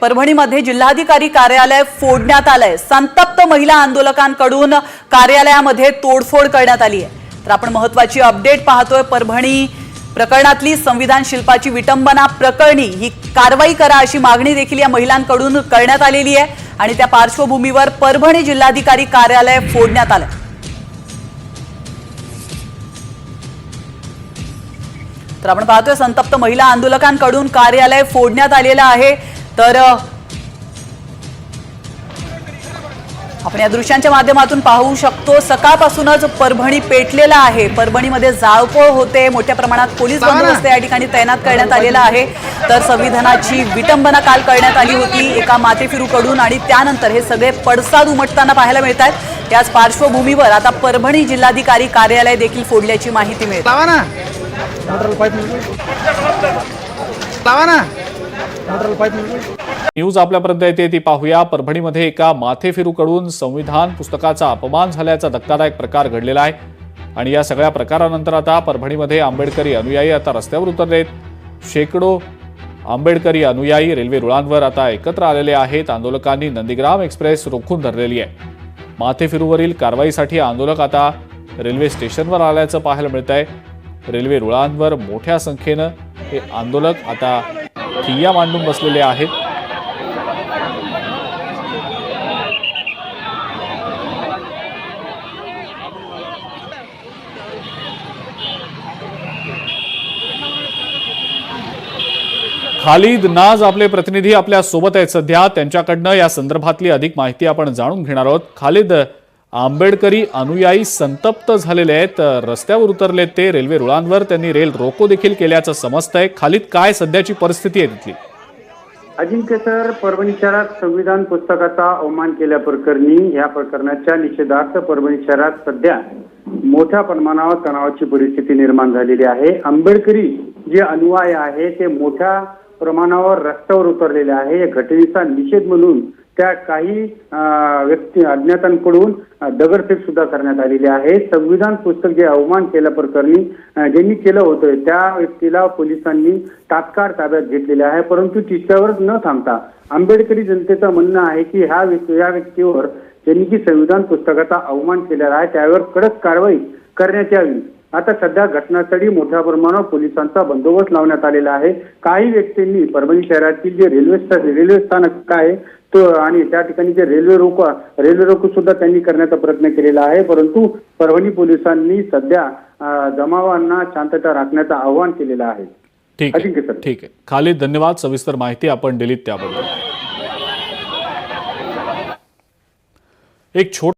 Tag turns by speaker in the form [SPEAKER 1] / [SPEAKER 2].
[SPEAKER 1] परभणीमध्ये जिल्हाधिकारी कार्यालय फोडण्यात आलंय. संतप्त महिला आंदोलकांकडून कार्यालयामध्ये तोडफोड करण्यात आली आहे. तर आपण महत्वाची अपडेट पाहतोय. परभणी प्रकरणातली संविधान शिल्पाची विटंबना प्रकरणी ही कारवाई करा अशी मागणी देखील या महिलांकडून करण्यात आलेली आहे. आणि त्या पार्श्वभूमीवर परभणी जिल्हाधिकारी कार्यालय फोडण्यात आलंय. तर आपण पाहतोय संतप्त महिला आंदोलकांकडून कार्यालय फोडण्यात आलेलं आहे. तर आपण या दृश्यांच्या माध्यमातून पाहू शकतो सकाळपासूनच परभणी पेटलेला आहे. परभणीमध्ये जाळपोळ होते. मोठ्या प्रमाणात पोलीस बंदोबस्त या ठिकाणी तैनात करण्यात आलेला आहे. तर संविधानाची विटंबना काल करण्यात आली होती एका माथेफिरूकडून आणि त्यानंतर हे सगळे पडसाद उमटताना पाहायला मिळत आहेत. याच पार्श्वभूमीवर आता परभणी जिल्हाधिकारी कार्यालय देखील फोडल्याची माहिती मिळते.
[SPEAKER 2] म्हणजे. लावा ना.
[SPEAKER 3] न्यूज म्हणजे. आपल्यापर्यंत येते ती पाहूया. परभणीमध्ये एका माथेफिरूकडून संविधान पुस्तकाचा अपमान झाल्याचा धक्कादायक प्रकार घडलेला आहे. आणि या सगळ्या प्रकारानंतर आता परभणीमध्ये आंबेडकरी अनुयायी आता रस्त्यावर उतरलेत. शेकडो आंबेडकरी अनुयायी रेल्वे रुळांवर आता एकत्र आलेले आहेत. आंदोलकांनी नंदीग्राम एक्सप्रेस रोखून धरलेली आहे. माथेफिरूवरील कारवाईसाठी आंदोलक आता रेल्वे स्टेशनवर आल्याचं पाहायला मिळत आहे रेल्वे रुळांवर मोठ्या संख्येनं हे आंदोलक आता ठिय्या मांडून बसलेले आहेत. खालिद नाज आपले प्रतिनिधी आपल्यासोबत आहेत. सध्या त्यांच्याकडनं या संदर्भातली अधिक माहिती आपण जाणून घेणार आहोत. खालिद आंबेडकरी अनुयायी संतप्त झालेले आहेत रस्त्यावर उतरले ते रेल्वे रुळांवर. त्यांनी रेल रोको देखील केल्याचं समजतंय. खालीत काय सध्याची परिस्थिती आहे तिथली?
[SPEAKER 4] अजिंक्य सर परभणी शहरात संविधान पुस्तकाचा अवमान केल्याप्रकरणी या प्रकरणाच्या निषेधार्थ परभणी शहरात सध्या मोठ्या प्रमाणावर तणावाची परिस्थिती निर्माण झालेली आहे. आंबेडकरी जे अनुयायी आहे ते मोठ्या प्रमाणावर रस्त्यावर उतरलेले आहे. या घटनेचा निषेध म्हणून त्या काही व्यक्ती अज्ञातांकडून दगडफेक सुद्धा करण्यात आलेली आहे. संविधान पुस्तक जे अवमान केल्याप्रकरणी ज्यांनी केलं होतं त्या व्यक्तीला पोलिसांनी तात्काळ ताब्यात घेतलेले आहे. परंतु तिच्यावर न थांबता आंबेडकरी जनतेचं म्हणणं आहे की ह्या व्यक्ती या व्यक्तीवर ज्यांनी की संविधान पुस्तकाचा अवमान केलेला आहे त्यावर कडक कारवाई करण्यात यावी. आता सध्या घटनास्थळी मोठ्या प्रमाणावर पोलिसांचा बंदोबस्त लावण्यात आलेला आहे. काही व्यक्तींनी परभणी शहरातील जे रेल्वे रेल्वे स्थानक आहे तो आणि त्या ठिकाणी जे रेल्वे रोको रेल्वे रोको सुद्धा त्यांनी करण्याचा प्रयत्न केलेला आहे. परंतु परभणी पोलिसांनी सध्या जमावांना शांतता राखण्याचं आवाहन केलेलं आहे.
[SPEAKER 3] ठीक आहे.
[SPEAKER 4] सर.
[SPEAKER 3] ठीक आहे. खालिद धन्यवाद. सविस्तर माहिती आपण दिलीत त्याबद्दल. एक छोट